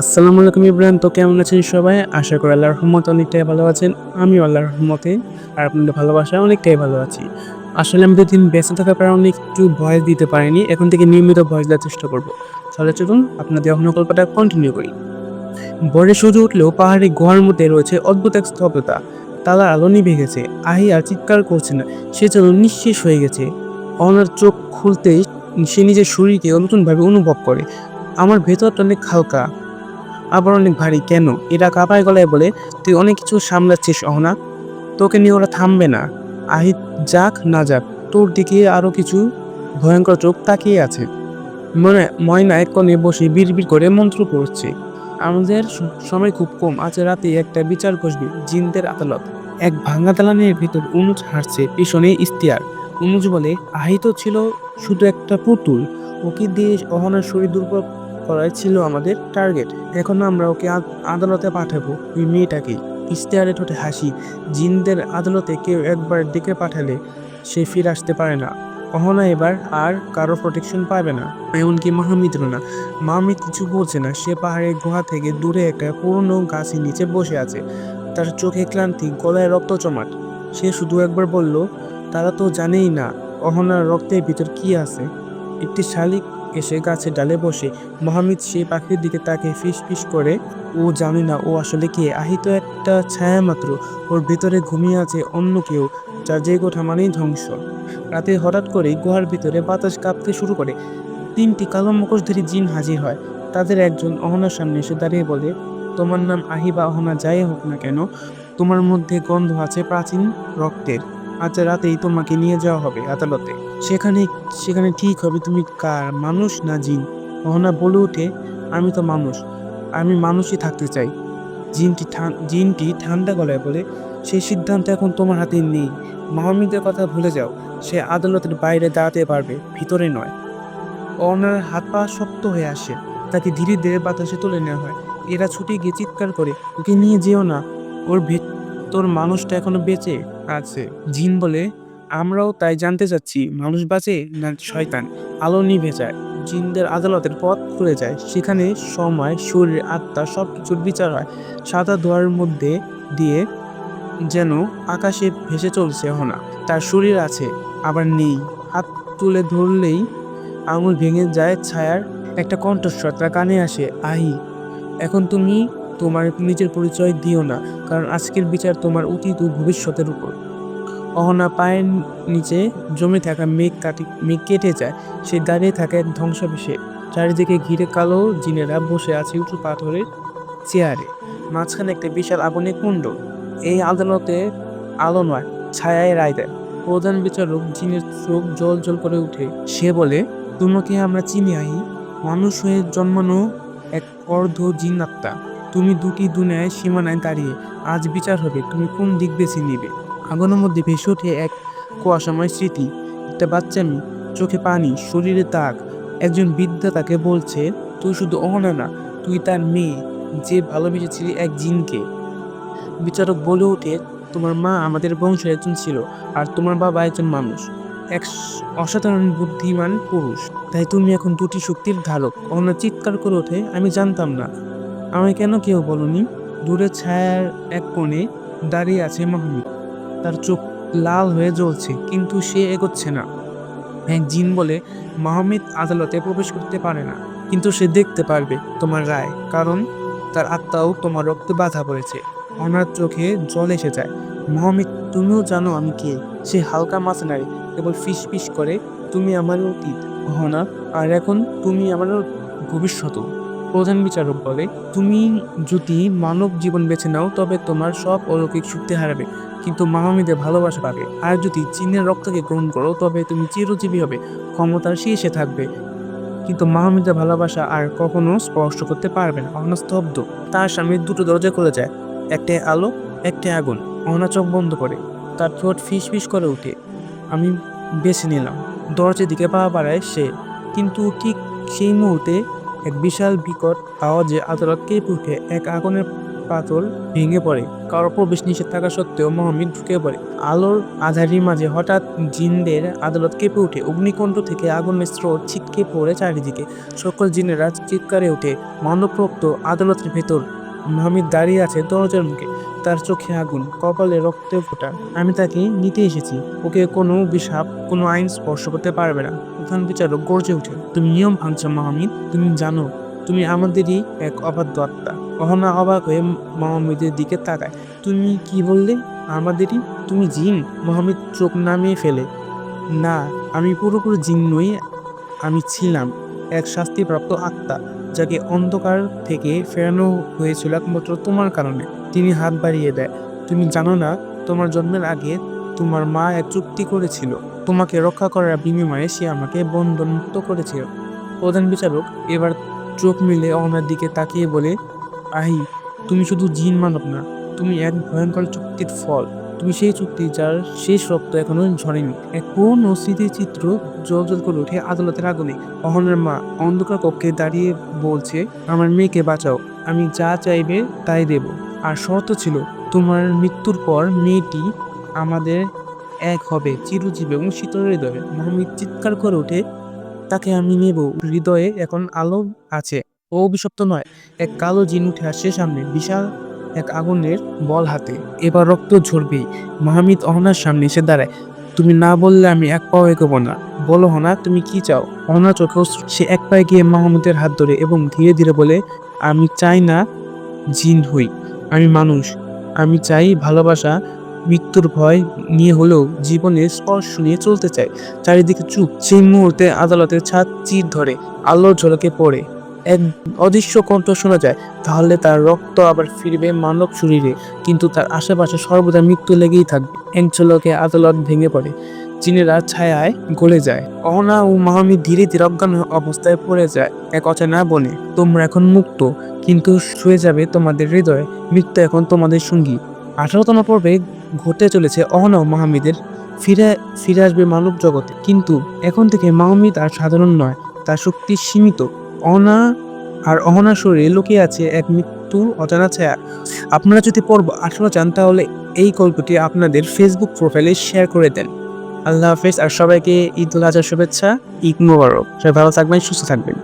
আসসালামু আলাইকুম ইব্রাহিম, তো কেমন আছেন সবাই? আশা করি আল্লাহর রহমতে অনেকটাই ভালো আছেন। আমিও আল্লাহর রহমতে, আর আপনাদের ভালোবাসা অনেকটাই ভালো আছি। আসলে আমি দুদিন বেঁচে থাকার কারণে একটু ভয়েস দিতে পারিনি, এখন থেকে নিয়মিত ভয়েস দেওয়ার চেষ্টা করব। তাহলে চলুন আপনাদের অন্য গল্পটা কন্টিনিউ করি। বরে সূর্য উঠলেও পাহাড়ি গুহার মধ্যে রয়েছে অদ্ভুত এক স্তব্ধতা। তালা আলো নিভে গেছে, আহি আর চিৎকার করছে না, সে যেন নিঃশেষ হয়ে গেছে। অনার চোখ খুলতেই সে নিজের শরীরকে নতুনভাবে অনুভব করে। আমার ভেতরটা অনেক হালকা। আবার অনেক ভারী, কেন? এরা কাঁপায় গলায় বলে, তুই অনেক কিছু সামলাচ্ছিস, অহনা। তোকে নিয়ে ওরা থামবে না। আহিত যাক, না যাক। তোর দিকে আরও কিছু ভয়ঙ্কর চোখ তাকিয়ে আছে। মনে ময়না এক কোণে বসে বিড়বিড় করে মন্ত্র পড়ছে। আমাদের সময় খুব কম। আজ রাতে একটা বিচার বসবে জিনদের আদালত। এক ভাঙা দালানের ভিতর অনুজ হাসছে পিছনে ইস্তিয়ার। অনুজ বলে আহিত ছিল শুধু একটা পুতুল। ওকে দিয়ে অহনার শরীর দুর্বল করাই ছিল আমাদের টার্গেট এখন আমরা ওকে আদ- আদালতে পাঠাবো। ওই মেয়েটাকে ইশতেহারে ঠোঁটে হাসি। জিনদের আদালতে কেউ একবার ডেকে পাঠালে সে ফিরে আসতে পারে না। অহনা এবার আর কারও প্রোটেকশন পাবে না। এমনকি মহামিত্র না। মহামিত কিছু বলছে না। সে পাহাড়ের গুহা থেকে দূরে একটা পুরনো গাছের নিচে বসে আছে। তার চোখে ক্লান্তি, গলায় রক্ত জমাট সে শুধু একবার বলল, তারা তো জানেই না অহনার রক্তের ভিতর কি আছে। একটি শালিক এসে গাছের ডালে বসে মহামিদ সেই পাখির দিকে তাকে ফিস ফিস করে, ও জানে না ও আসলে কে? আহিত একটা ছায়া মাত্র। ওর ভিতরে ঘুমিয়ে আছে অন্য কেউ, যার যে কোঠা মানেই ধ্বংস। রাতে হঠাৎ করে গুহার ভিতরে বাতাস কাঁপতে শুরু করে। তিনটি কালো মুখোশধারী জিন হাজির হয়। তাদের একজন অহনার সামনে এসে দাঁড়িয়ে বলে, তোমার নাম আহি বা অহনা, যাই হোক না কেন, তোমার মধ্যে গন্ধ আছে প্রাচীন রক্তের। আজ রাতেই তোমাকে নিয়ে যাওয়া হবে আদালতে। সেখানে সেখানে ঠিক হবে, তুমি কার? মানুষ না জিন? অহনা বলে ওঠে, আমি তো মানুষ। আমি মানুষই থাকতে চাই। জিনটি জিনটি ঠান্ডা গলায় বলে সেই সিদ্ধান্ত এখন তোমার হাতে নেই। মাহমিদের কথা ভুলে যাও। সে আদালতের বাইরে দাঁড়াতে পারবে, ভিতরে নয়। অনার হাত পা শক্ত হয়ে আসে। তাকে ধীরে ধীরে বাতাসে তুলে নেওয়া হয়। এরা ছুটে গিয়ে চিৎকার করে, ওকে নিয়ে যেও না। ওর ভেতর মানুষটা এখনও বেঁচে আছে। জিন বলে, আমরাও তাই জানতে চাচ্ছি, মানুষ বাঁচে না শয়তান? আলো নিভে যায়। জিনদের আদালতের পথ খুলে যায়। সেখানে সময়, শরীর, আত্মা সব কিছুর বিচার হয়। সাদা দোয়ার মধ্যে দিয়ে যেন আকাশে ভেসে চলছে হনা। তার শরীর আছে, আবার নেই। হাত তুলে ধরলেই আঙুল ভেঙে যায় ছায়ার একটা কণ্ঠস্বর। তার কানে আসে, আহি, এখন তুমি তোমার নিজের পরিচয় দিও না, কারণ আজকের বিচার তোমার অতীত ও ভবিষ্যতের উপর। অহনা পায়ের নিচে জমে থাকা মেঘ কাটি, মেঘ কেটে যায়, সে দাঁড়িয়ে থাকে এক চারিদিকে ঘিরে কালো জিনেরা বসে আছে উঁচু পাথরের চেয়ারে, মাঝখানে একটা বিশাল আগুনের কুণ্ড এই আদালতে আলো নয়, ছায়ায় রায় দেয়। প্রধান বিচারক জিনের চোখ জল জল করে উঠে। সে বলে তোমাকে আমরা চিনি, আহি? মানুষ হয়ে জন্মানো এক অর্ধ জিন আত্মা। তুমি দুটি দুনিয়ায় সীমানায় দাঁড়িয়ে আজ বিচার হবে, তুমি কোন দিক বেছে নিবে? আগুনের মধ্যে ভেসে ওঠে এক কুয়াশাময় স্মৃতি। একটা বাচ্চা চোখে পানি, শরীরে দাগ। একজন বিদ্যা তাকে বলছে, তুই শুধু অহনা না, তুই তার মেয়ে, যে ভালোবেসেছিলি এক জিনকে। বিচারক বলে ওঠে, তোমার মা আমাদের বংশের একজন ছিল আর তোমার বাবা একজন মানুষ, এক অসাধারণ বুদ্ধিমান পুরুষ। তাই তুমি এখন দুটি শক্তির ধারক অহনা চিৎকার করে ওঠে, আমি জানতাম না। আমায় কেন কেউ বলনি? দূরে ছায়ার এক কোণে দাঁড়িয়ে আছে মাহমুদ। তার চোখ লাল হয়ে জ্বলছে, কিন্তু সে এগোচ্ছে না। এক জিন বলে, মাহমিদ আদালতে প্রবেশ করতে পারে না, কিন্তু সে দেখতে পারবে তোমার রায়, কারণ তার আত্মাও তোমার রক্তে বাধা পড়েছে। ওনার চোখে জল এসে যায়। মহামিদ, তুমিও জানো আমি কে। সে হালকা মাছ নাড়ে কেবল ফিস ফিস করে, তুমি আমার অতীত হনা আর এখন তুমি আমার ভবিষ্যৎ প্রধান বিচারক বলে, তুমি যদি মানব জীবন বেছে নাও, তবে তোমার সব অলৌকিক শক্তি হারাবে, কিন্তু মাহমিদের ভালোবাসা পাবে। আর যদি চীনের রক্তকে গ্রহণ করো, তবে তুমি চিরজীবী হবে, ক্ষমতার শীর্ষে থাকবে। কিন্তু মাহমিদের ভালোবাসা আর কখনো স্পর্শ করতে পারবে না অহনা স্তব্ধ। তার সামনে দুটো দরজা খুলে যায়। একটা আলো একটায় আগুন। অহনা চোখ বন্ধ করে। তার ঠোঁট ফিস ফিস করে ওঠে। আমি বেছে নিলাম। দরজার দিকে পা বাড়ায় সে। কিন্তু ঠিক সেই মুহূর্তে এক বিশাল বিকট আওয়াজে আদালত কেঁপে উঠে এক আগুনের পাথর ভেঙে পড়ে। কারও প্রবেশ নিষেধ থাকা সত্ত্বেও মহামিদ ঢুকে পড়ে। আলোর আধারির মাঝে হঠাৎ জিনদের আদালত কেঁপে উঠে। অগ্নিকণ্ড থেকে আগুনের স্রোত ছিটকে পড়ে চারিদিকে। সকল জিনেরা চিৎকারে উঠে। মানবপ্রাপ্ত আদালতের ভেতর মহামিদ দাঁড়িয়ে আছে দরজার মুখে। তার চোখে আগুন, কপালে রক্তে ফোটা। আমি তাকে নিতে এসেছি। ওকে কোনো অভিশাপ কোনো আইন স্পর্শ করতে পারবে না। প্রধান বিচারক গর্জে ওঠে, তুমি নিয়ম ভাঙছো মাহমিদ, তুমি জানো, তুমি আমাদেরই এক অবাধ্য আত্মা। অহনা অবাক হয়ে মোহাম্মদের দিকে তাকায়, তুমি কি বললে? আমাদেরই? তুমি জিন? মোহাম্মদ চোখ নামিয়ে ফেলে। না, আমি পুরোপুরি জিন নই, আমি ছিলাম এক শাস্তিপ্রাপ্ত আত্মা। যাকে অন্ধকার থেকে ফেরানো হয়েছিল একমাত্র তোমার কারণে। তিনি হাত বাড়িয়ে দেয়, তুমি জানো না, তোমার জন্মের আগে তোমার মা এক চুক্তি করেছিল। তোমাকে রক্ষা করার বিনিময়ে সে আমাকে বন্ধনমুক্ত করেছিল। প্রধান বিচারক এবার চোখ মিলে অনার দিকে তাকিয়ে বলে, আহি, তুমি শুধু জিন মানব না, তুমি এক ভয়ঙ্কর চুক্তির ফল। তুমি সেই চুক্তি যার শেষ রক্ত এখনও ঝরেনি। এক কোন স্মৃতিচিত্র জল করে উঠে আদালতের আগুনে। অহনের মা অন্ধকার কক্ষে দাঁড়িয়ে বলছে, আমার মেয়েকে বাঁচাও, আমি যা চাইবে তাই দেব। আর শর্ত ছিল, তোমার মৃত্যুর পর মেয়েটি আমাদের এক হবে চিরজীবী এবং শীতল হৃদয়ে মোহাম্মদ চিৎকার করে ওঠে, তাকে আমি নেব। হৃদয়ে এখন আলো আছে। ও অভিশপ্ত নয়, এক কালো জিন উঠে আসছে সামনে। বিশাল এক আগুনের বল হাতে। এবার রক্ত ঝরবেই মাহমিদ অহনার সামনে এসে দাঁড়ায়। তুমি না বললে আমি এক পাও এগোবো না। বলো হনা তুমি কি চাও? অহনা চোখে সে এক পায়ে গিয়ে মাহমুদের হাত ধরে এবং ধীরে ধীরে বলে, আমি চাই না জিন হই। আমি মানুষ। আমি চাই ভালোবাসা, মৃত্যুর ভয় নিয়ে হলেও জীবনের স্পর্শ নিয়ে চলতে চাই। চারিদিকে চুপ। সেই মুহূর্তে আদালতের ছাদ চির ধরে। আলোর ঝলকে পড়ে। এক অদৃশ্য কণ্ঠ শোনা যায়। তাহলে তার রক্ত আবার ফিরবে মানব শরীরে, কিন্তু তার আশেপাশে সর্বদা মৃত্যু লেগেই থাকবে। ঝলকে আদালত ভেঙে পড়ে। চীনেরা ছায়ায় গলে যায়। অহনা ও মাহমিদ ধীরে ধীরে অজ্ঞান অবস্থায় পড়ে যায়। এক অচেনা বনে, তোমরা এখন মুক্ত, কিন্তু শুয়ে যাবে তোমাদের হৃদয়ে। মৃত্যু এখন তোমাদের সঙ্গী। আঠারোতম পর্বে ঘটে চলেছে অহনা ও মাহমিদের। ফিরে ফিরে আসবে মানব জগতে। কিন্তু এখন থেকে মাহমিদ আর সাধারণ নয়, তার শক্তি সীমিত। অহনা আর অহনা শরীরে লুকিয়ে আছে এক মৃত্যুর অজানা ছায়া। আপনারা যদি পর্ব আঠারো চান, তাহলে এই গল্পটি আপনাদের ফেসবুক প্রোফাইলে শেয়ার করে দেন। আল্লাহ হাফেজ, আর সবাইকে ঈদ উল আজহার শুভেচ্ছা, ঈদ মোবারক। সবাই ভালো থাকবেন, সুস্থ থাকবেন।